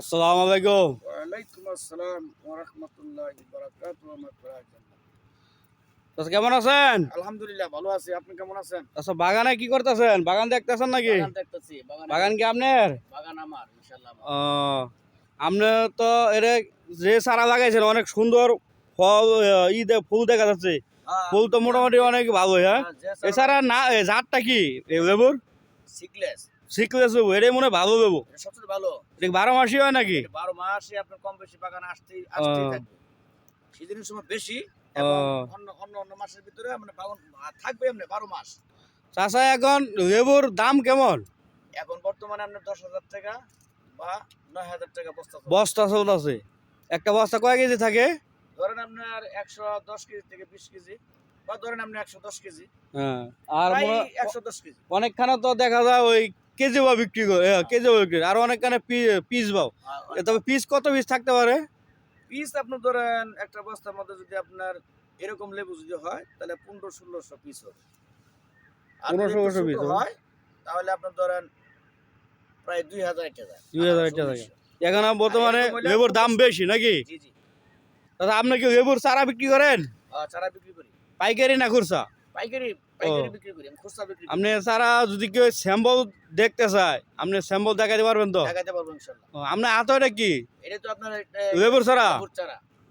আসসালামু আলাইকুম। ওয়ালাইকুম আসসালাম ওয়া রাহমাতুল্লাহি ওয়া বারাকাতুহু ওয়া মাগফিরাতুহ। আচ্ছা কেমন আছেন? আলহামদুলিল্লাহ ভালো আছি। আপনি কেমন আছেন? আচ্ছা বাগানে কি করতেছেন? বাগান দেখতেছেন নাকি? বাগান দেখতেছি বাগান। কি আপনার? বাগান আমার ইনশাআল্লাহ ও আপনি তো এর যে চারা লাগাইছেন অনেক সুন্দর ফল ই ফুল দেখা যাচ্ছে। ফুল তো মোটামুটি অনেক ভালো হ্যাঁ? এছাড়া না জাতটা কি? লেবুর? সিকলেস সিকলেস এটাই মনে হয় ভালো সবচেয়ে ভালো। এটা বারো মাসই হয় নাকি? বারো মাসে আপনার কম বেশি বাগান আসতেই আসতেই থাকবে। সিজনের সময় বেশি এবং অন্য অন্য অন্য মাসের ভিতরে মানে বাগান থাকবে এমনি বারো মাস। চাষা এখন লেবুর দাম কেমন? এখন বর্তমানে আপনার দশ হাজার টাকা বা নয় হাজার টাকা বস্তা। বস্তা চলতেছে। একটা বস্তা কয় কেজি থাকে? ধরেন আপনার একশো দশ কেজি থেকে বিশ কেজি বা ধরেন আপনি একশো দশ কেজি। হ্যাঁ আর একশো দশ কেজি। অনেকখানে তো দেখা যায় ওই কেজি বা বিক্রি করে হ্যাঁ, কেজি বা বিক্রি করে। আর অনেকখানে পিস বাও। তবে পিস কত পিস থাকতে পারে? পিস আপনি ধরেন একটা বস্তার মধ্যে যদি আপনার এরকম লেবু যদি হয় তাহলে পনেরো ষোলোশো পিস হবে। আর যদি 1500 একটু ছোট piece হবে। হয় তাহলে আপনার ধরেন প্রায় দুই হাজার টাকা 2000 টাকা। এখন বর্তমানে লেবুর দাম বেশি নাকি? জি জি। দাদা আপনি কি লেবুর চারা বিক্রি করেন? চারা বিক্রি করি। পাইকারি না খুরসা পাইকারি আপনি চারা যদি কেউ স্যাম্পল দেখতে চায় আপনি স্যাম্পল দেখাতে পারবেন তো? আপনার হাতে এটা কি লেবুর চারা?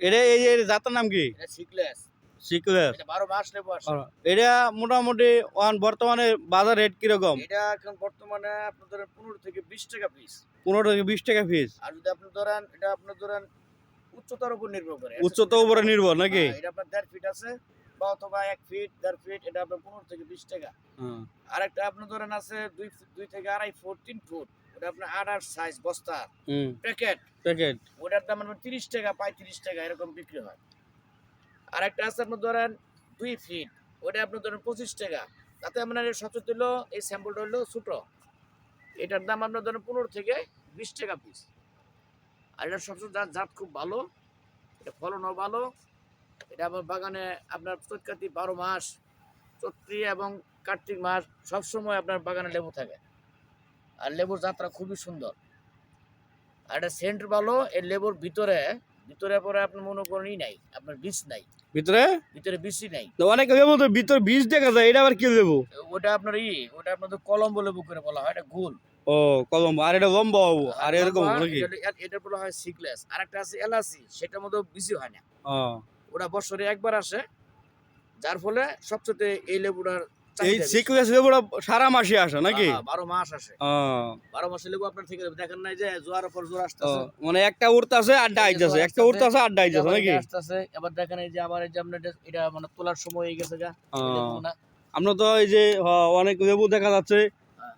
এটা এই জাতের নাম কি? সিকলেস এটা মোটামুটি ওয়ান বর্তমানে বাজার রেট কীরকম? এটা এখন বর্তমানে আপনার পনেরো থেকে বিশ টাকা পিস পনেরো থেকে বিশ টাকা পিস আর যদি আপনি ধরেন এটা আপনার ধরেন উচ্চতার উপর নির্ভর করে। উচ্চতার উপরে নির্ভর নাকি? হ্যাঁ, এটা আপনার দেড় ফিট আছে। বা অথবা এক ফিট দেড় ফিট এটা আপনার পনেরো থেকে বিশ টাকা। হ্যাঁ। আর একটা আপনার ধরেন আছে দুই দুই থেকে আড়াই ফুট তিন ফুট ওটা আপনার আট আট সাইজ বস্তা প্যাকেট। প্যাকেট। ওটার দাম আপনার তিরিশ টাকা পঁয়ত্রিশ টাকা এরকম বিক্রি হয়। আর একটা আছে আপনার ধরেন দুই ফিট ওটা আপনার ধরেন পঁচিশ টাকা। তাতে আপনার সচেত হলো এই স্যাম্পলটা হলো ছোটো। এটার দাম আপনার ধরেন পনেরো থেকে বিশ টাকা পিস আর এটার সবচেয়ে জাত খুব ভালো এটা ফলনও ভালো এটা আমার বাগানে আপনার চৈতকাতি বারো মাস চৈত্রী এবং কার্তিক মাস সবসময় আপনার বাগানে লেবু থাকে। আর লেবুর যাত্রা খুবই সুন্দর। আর এটা সেন্ট ভালো এই লেবুর ভিতরে ভিতরে পরে আপনি মনে করেনই নাই আপনার বীজ নাই। ভিতরে? ভিতরে বীজই নাই। অনেক লেবু তো ভিতর বীজ দেখা যায় এটা আবার কি লেবু? ওটা আপনার ই ওটা আপনাদের কলম্বো লেবু করে বলা হয় এটা গোল। ও কলম আর এটা লম্বা হব আর এরকম এটা- বলা হয় সিকলেস। আর একটা আছে এলাচি সেটার মধ্যে বেশি হয় না। ও, ওটা বছরে একবার আসে যার ফলে সবচেয়ে এই লেবুটার এই সিকুয়েন্স লেবুটা সারা মাসে আসে নাকি? বারো মাস আসে। বারো মাসে লেবু আপনার থেকে দেখেন নাই যে জোয়ার পর জোয়ার আসতেছে। মানে একটা উড়তাছে আড্ডা আইতাছে। একটা উড়তাছে আড্ডা আইতাছে নাকি? আসতেছে এবার দেখেন এই যে আবার এই যে আপনার এটা- এটা মানে তোলার সময় হয়ে গেছে গা। আমরা তো এই যে অনেক লেবু দেখা যাচ্ছে। হ্যাঁ।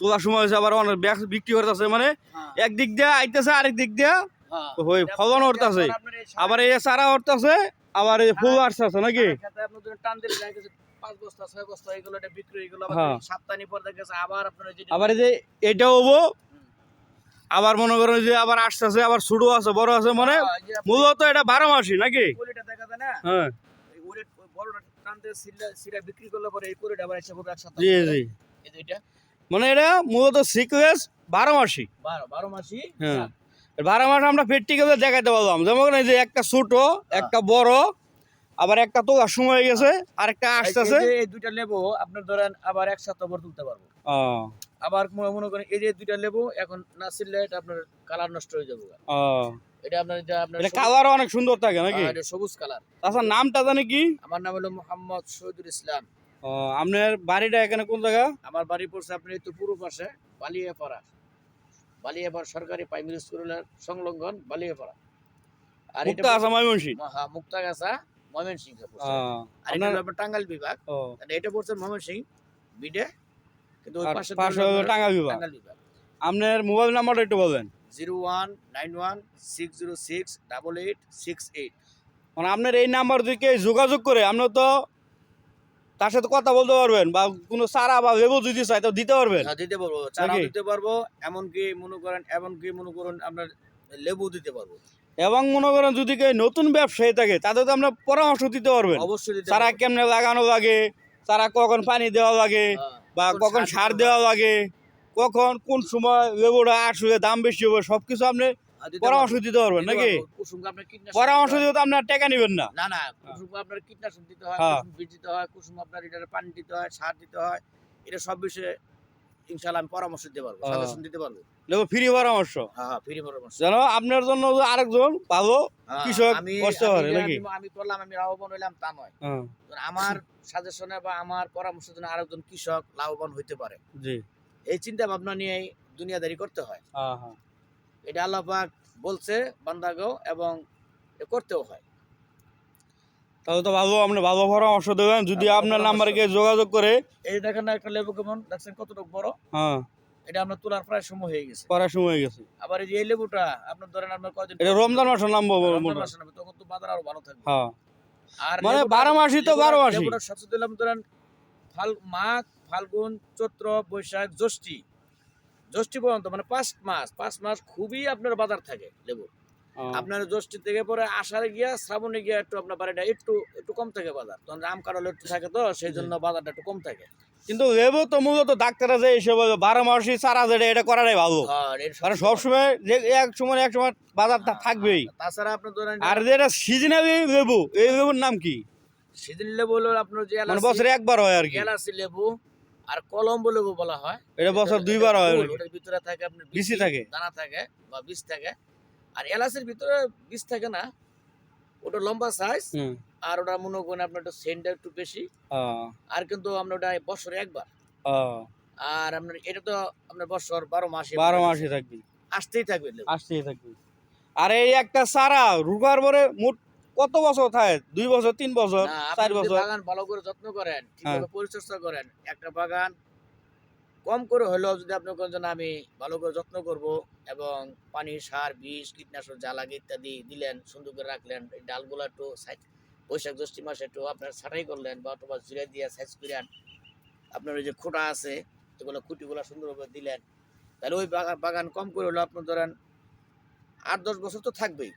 তোলার সময় হয়েছে আবার অনেক বিক্রি করতেছে। মানে হ্যাঁ, একদিক দিয়ে আইতেছে আরেক দিক দিয়ে হ্যাঁ। ফলন উঠতাছে আবার এই সারা চারা উঠতাছে আবার এই ফুল নাকি? হয়ে গেলো হ্যাঁ। সপ্তাহ পর দেখা গেছে আবার আপনার যে এটা হব আবার মনে করেন যে আবার আসতেছে আবার ছোট আছে বড় আছে মানে হ্যাঁ, মূলত এটা বারো মাসই নাকি? হ্যাঁ। জি জি। মানে এটা মূলত সিকুয়েন্স বারো মাসই। বারো মাসই হ্যাঁ। বারো মাস আমরা প্র্যাকটিক্যালে দেখাতে পারলাম। যেমন এই যে একটা ছোট একটা বড় আবার একটা তোলার সময় হয়ে গেছে আর একটা আসতেছে এই দুইটা লেবু আপনার ধরেন আবার এক সপ্তাহ পর তুলতে পারব। আবার মনে- করেন এই যে দুইটা লেবু এখন না ছিললে এটা আপনার কালার নষ্ট হয়ে যাবে। এটা আপনার এটা আপনার এটা কালারও অনেক সুন্দর থাকে নাকি? হ্যাঁ, এটা সবুজ কালার। আচ্ছা নামটা জানি কি? আমার নাম হলো মোহাম্মদ শহীদুল ইসলাম। আপনার বাড়িটা এখানে কোন জায়গা? আমার বাড়ি পড়ছে আপনি তো পূর্ব পাশে বালিয়াপাড়া। বালিয়াপাড়া সরকারি প্রাইমারি স্কুলের সংলগ্ন বালিয়াপাড়া। আর এটা হ্যাঁ মুক্তাগাছা ময়মনসিংহ পড়ছে। আর এটা আপনার টাঙ্গাইল বিভাগ। এটা পড়ছে বিডে কিন্তু ওই পাশে টাঙ্গাইল বিভাগ। টাঙ্গাইল বিভাগ। আপনার মোবাইল নাম্বারটা একটু বলবেন zero one nine one six zero six double eight six eight. মানে আপনার এই নাম্বার দিকে যোগাযোগ করে আপনি তো তার সাথে কথা বলতে পারবেন বা কোনো সারা বা লেবু যদি চাই তো দিতে পারবেন। হ্যাঁ, দিতে পারব চারা দিতে পারব এমনকি মনে করেন এমনকি মনে করেন আপনার লেবু দিতে পারব। এবং মনে করেন যদি কেউ নতুন ব্যবসায়ী থাকে তাদের তো আমরা পরামর্শ দিতে পারবেন। অবশ্যই চারা কেমনে লাগানো লাগে চারা কখন পানি দেওয়া লাগে হ্যাঁ, বা কখন সার দেওয়া লাগে। কখন কোন সময় লেবুটা আসলে দাম বেশি হবে সবকিছু আপনি আর দিতে পরামর্শ দিতে পারবেন নাকি? আপনার পরামর্শ দিতে হয়। আপনার টাকা নেবেন না। না না কুসুম আপনার কীটনাশক দিতে হয় হ্যাঁ। কুসুম বীজ দিতে হয় কুসুম আপনার এটার পানি দিতে হয় সার দিতে হয় এটা সব বিষয়ে আমি পরামর্শ দিতে পারব হ্যাঁ। সাজেশন দিতে পারব। লেবু ফ্রি পরামর্শ। হ্যাঁ হ্যাঁ ফ্রি পরামর্শ। যেন আপনার জন্য আরেকজন হ্যাঁ, কৃষক আমি কষ্ট নাকি? আমি- করলাম আমি লাভবান হইলাম তা নয়। হ্যাঁ, আমার সাজেশনে বা আমার পরামর্শের জন্য আরেকজন কৃষক লাভবান হইতে পারে। জি। এই চিন্তা ভাবনা নিয়েই দুনিয়াদারি করতে হয়। হ্যাঁ হ্যাঁ। এটা আল্লাপাক বলছে বান্দাগো এবং করতেও হয়। তাহলে তো ভালো আপনি ভালো পরামর্শ দেবেন। যদি হ্যাঁ, আপনার পরামর্শ। নাম্বারে যোগাযোগ করে এই দেখেন একটা লেবু কেমন? দেখছেন কতটুকু বড়? হ্যাঁ। এটা আপনার তোলার প্রায় সময় হয়ে গেছে। করার সময় হয়ে গেছে। আবার এই যে এই লেবুটা আপনার ধরেন আপনার কয়দিন এটা রমজান মাসের নাম রমজান মাসে নেবে, তখন তো বাজার আরও ভালো থাকবে। হ্যাঁ। আর মানে লেবুটা- বারো মাসই তো বারো মাসই। লেবুটার সবচেয়ে দিলাম ধরেন ফাল মাঘ ফাল্গুন চৈত্র বৈশাখ জ্যৈষ্ঠী। জ্যৈষ্ঠী পর্যন্ত মানে পাঁচ মাস পাঁচ মাস খুবই আপনার বাজার থাকে লেবু। হ্যাঁ। আপনার জ্যৈষ্ঠী থেকে পরে আষাঢ়ে গিয়া শ্রাবণে গিয়া একটু আপনার বাড়িটা একটু একটু কম থাকে বাজার। তখন আম কারল একটু থাকে তো সেই জন্য বাজারটা একটু কম থাকে। কিন্তু লেবু তো মূলত ডাক্তাররা যে এসে বলে বারো মাসই চারা যেটা এটা করাটাই ভালো। আর কারণ সবসময় যে এক সময় এক সময় বাজারটা থাকবেই। তাছাড়া আপনার ধরেন আর যেটা সিজনালি লেবু এই লেবুর নাম কি? সিজন লেবু হলো আপনার যে মানে বছরে একবার হয় আর কি। এলাচি লেবু আর কলম্বো লেবু বলা হয়। এটা বছর দুইবার হয় ওটার ভিতরে থাকে আপনার বিচি থাকে। দানা থাকে বা বীজ থাকে। আর এলাচের ভিতরে বীজ থাকে না ওটা লম্বা সাইজ আর ওটা মনে করেন আপনার একটু সেন্টটা একটু বেশি। আর কিন্তু আমরা ওটা বছরে একবার। আর আপনার এটা তো আপনার বছর বারো মাসে বারো মাসে থাকবে। আসতেই থাকবে। আসতেই থাকবে। আর এই একটা চারা রুগার পরে মোট কত বছর থাকে দুই বছর তিন বছর চার বছর? বাগান ভালো করে যত্ন করেন হ্যাঁ। ঠিকভাবে পরিচর্যা করেন একটা বাগান কম করে হলেও যদি আপনি কোন আমি ভালো করে যত্ন করব এবং পানি সার বিষ কীটনাশক যা লাগে ইত্যাদি দিলেন সুন্দর করে রাখলেন এই ডালগুলো একটু সাইজ বৈশাখ জ্যৈষ্ঠী মাসে একটু আপনার ছাটাই করলেন বা অথবা জিরে দিয়ে সাইজ করেন আপনার ওই যে খোঁটা আছে এগুলো খুঁটিগুলো সুন্দরভাবে দিলেন তাহলে ওই বাগান বাগান কম করে হলেও আপনার ধরেন আট দশ বছর তো থাকবেই।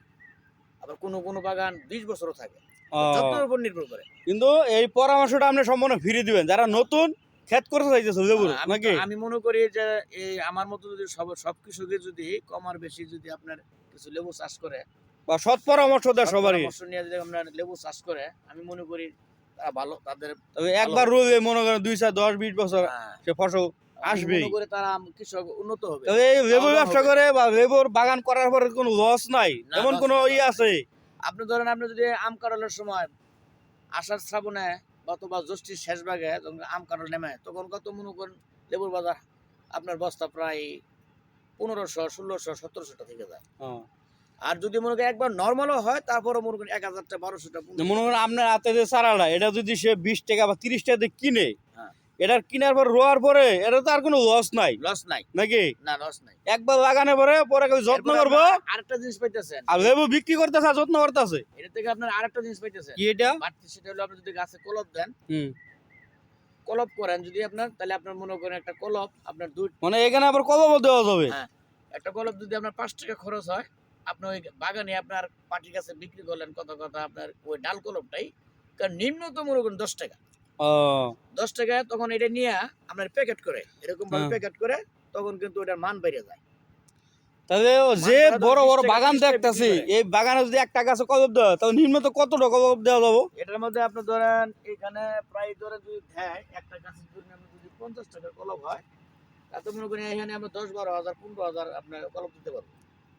আবার কোনো কোনো বাগান বিশ বছরও থাকে। যত্নের উপর নির্ভর করে। কিন্তু এই পরামর্শটা আপনি সম্পূর্ণ ফিরে দিবেন। যারা নতুন ক্ষেত করতে চাইতেছে নাকি? আমি মনে করি যে এই আমার মতো যদি সব সব কৃষকের যদি কম আর বেশি যদি আপনার কিছু লেবু চাষ করে বা সৎ পরামর্শ দেয় সব সবারই। পরামর্শ নিয়ে যদি আপনার লেবু চাষ করে আমি মনে করি তারা ভালো তাদের তবে একবার রোগে মনে করেন দুই চার দশ বিশ বছর হ্যাঁ, সে ফসল আমি আসবেই। তারা কৃষক উন্নত হবে এই লেবুর ব্যবসা করে বা লেবুর বাগান করার পরে কোনো লস নাই এমন কোনো ই আছে আপনি ধরেন আপনি যদি আম কারলের সময় আষাঢ় শ্রাবণে অথবা জ্যৈষ্ঠীর শেষ ভাগে যখন আম কারল নেমে তখন কত মনে করেন লেবুর বাজার আপনার বস্তা প্রায় পনেরোশো ষোলোশো সতেরোশোটা থেকে যায়। আর যদি মনে করেন একবার নর্মালও হয় তারপরে মনে করেন এক হাজারটা বারোশোটা মনে করেন আপনার হাতে যে চারাটা এটা যদি সে বিশ টাকা বা তিরিশ টাকা দিয়ে কিনে। এটার কিনার পর রোয়ার পরে এটা তো আর কোনো লস নাই। লস নাই। নাকি? না লস নাই। একবার লাগানোর পরে পরে যত্ন করব। আরেকটা জিনিস পাইতেছেন। আর লেবু বিক্রি করতেছে আর যত্ন করতেছে। এটা থেকে আপনার আরেকটা জিনিস পাইতেছেন। কি এটা? সেটা হলো আপনি যদি গাছে কলপ দেন হুম। কলপ করেন যদি আপনার তাহলে আপনার মনে করেন একটা কলপ আপনার দুই মানে এখানে আবার কলম দেওয়া যাবে। হ্যাঁ। একটা কলপ যদি আপনার পাঁচ টাকা খরচ হয় আপনি ওই বাগানে আপনার পাটি গাছে বিক্রি করলেন কত কথা আপনার ওই ডাল কলপটাই কারণ নিম্নতম মনে করেন দশ টাকা। দশ টাকা তখন এটা নিয়ে আপনার প্যাকেট করে এরকম ভাবে। প্যাকেট করে তখন কিন্তু ওটার মান বেড়ে যায় তাহলে যে বড় বড় বাগান দেখতেছি এই বাগানে যদি একটা গাছে দেওয়া তাহলে নিম্ন তো কত টাকা দেওয়া যাব এটার মধ্যে আপনি ধরেন এখানে প্রায় ধরেন যদি দেয় একটা গাছের জন্য যদি পঞ্চাশ টাকার কলম হয় তাতে মনে করেন এখানে আমরা দশ বারো হাজার পনেরো হাজার আপনার কলম দিতে পারব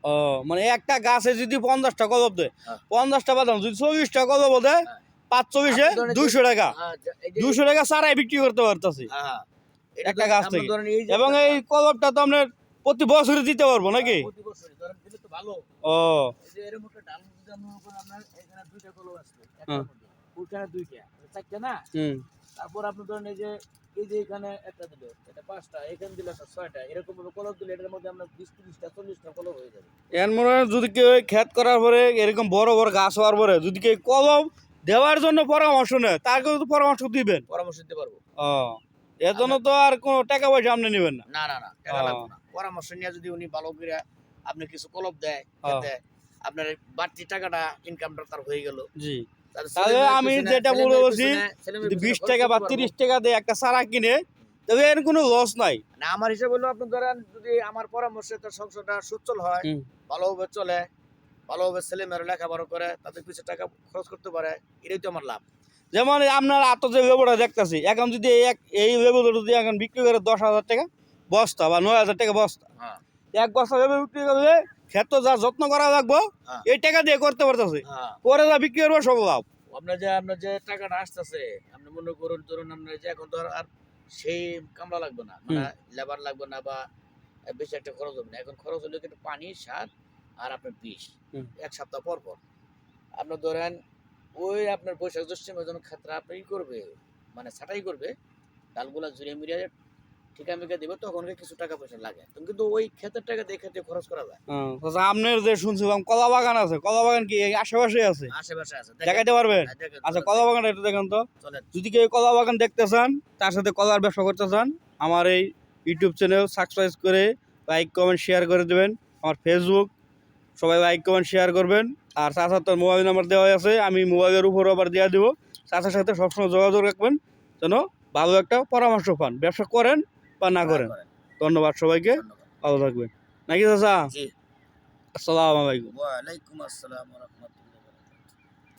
ও মানে একটা গাছে যদি পঞ্চাশটা কলম দেয় হ্যাঁ। পঞ্চাশটা বাদাম যদি চল্লিশটা কলম দেয় হ্যাঁ। পাঁচ যে- দুইশো টাকা। হ্যাঁ, দুইশো টাকা সারাই বিক্রি করতে পারতেছি। হ্যাঁ, একটা গাছ থেকে। এবং এই কলমটা তো আপনার প্রতি বছরে দিতে পারব নাকি? ভালো। ও। হ্যাঁ। তারপর আপনি ধরেন এই যে এই যে এখানে একটা দিল এটা পাঁচটা এখানে দিলে একটা ছয়টা। এরকম ভাবে কলম দিলে এটার মধ্যে আমরা বিশ তিরিশটা চল্লিশটা কলম হয়ে যাবে। এর মনে হয় যদি কেউ খেত করার পরে এরকম বড় বড় গাছ হওয়ার পরে যদি কেউ কলম দেওয়ার জন্য পরামর্শ নেয় তাকে তো পরামর্শ দিবেন। পরামর্শ দিতে পারব। ও এর জন্য তো আর কোনো টাকা পয়সা আপনি নেবেন না। না না না টাকা লাগবে না। পরামর্শ নিয়ে যদি উনি ভালো করে আপনি কিছু কলম দেয়। আপনার বাড়তি টাকাটা ইনকামটা তার হয়ে গেল। জি। তাহলে আমি যেটা ছেলেমেয়ের বলছি, বিশ টাকা বা তিরিশ টাকা দিয়ে একটা চারা কিনে তবে এর কোনো লস নাই। না আমার হিসাব হলো আপনি ধরেন যদি আমার পরামর্শে তার সংসারটা সুচল হয়। ভালোভাবে চলে ভালোভাবে ছেলে মেয়েরা লেখাপড়া করে তাদের কিছু টাকা খরচ করতে পারে এটাই তো আমার লাভ। যেমন আপনার আত যে লেবুটা দেখতেছি এখন যদি এই এক এই লেবুটা যদি এখন বিক্রি করে দশ হাজার টাকা বস্তা বা নয় হাজার টাকা বস্তা হ্যাঁ। এক বস্তা লেবু বিক্রি করলে ক্ষেত যা যত্ন করা লাগবো হ্যাঁ। এই টাকা দিয়ে করতে পারতেছে। হ্যাঁ। পরে যা বিক্রি করব সব লাভ। আপনার যে আপনার যে টাকাটা আসতেছে আপনি মনে করুন ধরুন আপনার যে এখন ধর আর সেই কামলা লাগবে না মানে লেবার লাগবে না বা বেশি একটা খরচ হবে না। এখন খরচ হলে কিন্তু পানি সার আর আপনার বিষ। এক সপ্তাহ পর পর। আপনার ধরেন ওই আপনার বৈশাখ জ্যৈষ্ঠ যখন ক্ষেত্রে আপনি করবে মানে ছাটাই করবে ডালগুলা জুড়ে মিলিয়ে ঠিকা মিকা দেবে তখন কিছু টাকা পয়সা লাগে। কিন্তু ওই ক্ষেতের টাকা দিয়ে ক্ষেত্রে খরচ করা যায়। হ্যাঁ, আপনার যে শুনছিলাম কলা বাগান আছে। কলা বাগান কি আশেপাশে আছে? আশেপাশে আছে। দেখাইতে পারবেন? হ্যাঁ, আচ্ছা কলা বাগানটা একটু দেখেন তো। যদি কেউ কলা বাগান দেখতে চান তার সাথে কলার ব্যবসা করতে চান আমার এই ইউটিউব চ্যানেল সাবস্ক্রাইব করে লাইক কমেন্ট শেয়ার করে দেবেন। আমার ফেসবুক সবাই লাইক কমেন্ট শেয়ার করবেন। আর চাচার তো মোবাইল নাম্বার দেওয়া আছে আমি মোবাইলের উপর আবার দেওয়া দেবো। চাচার সাথে সবসময় যোগাযোগ রাখবেন যেন ভালো একটা পরামর্শ পান। ব্যবসা করেন বা না করেন। ধন্যবাদ সবাইকে ভালো থাকবেন। নাকি চাচা? আসসালামাইকুম আসসালামু আলাইকুম। ওয়ালাইকুম আসসালাম রহমতুল্লাহ।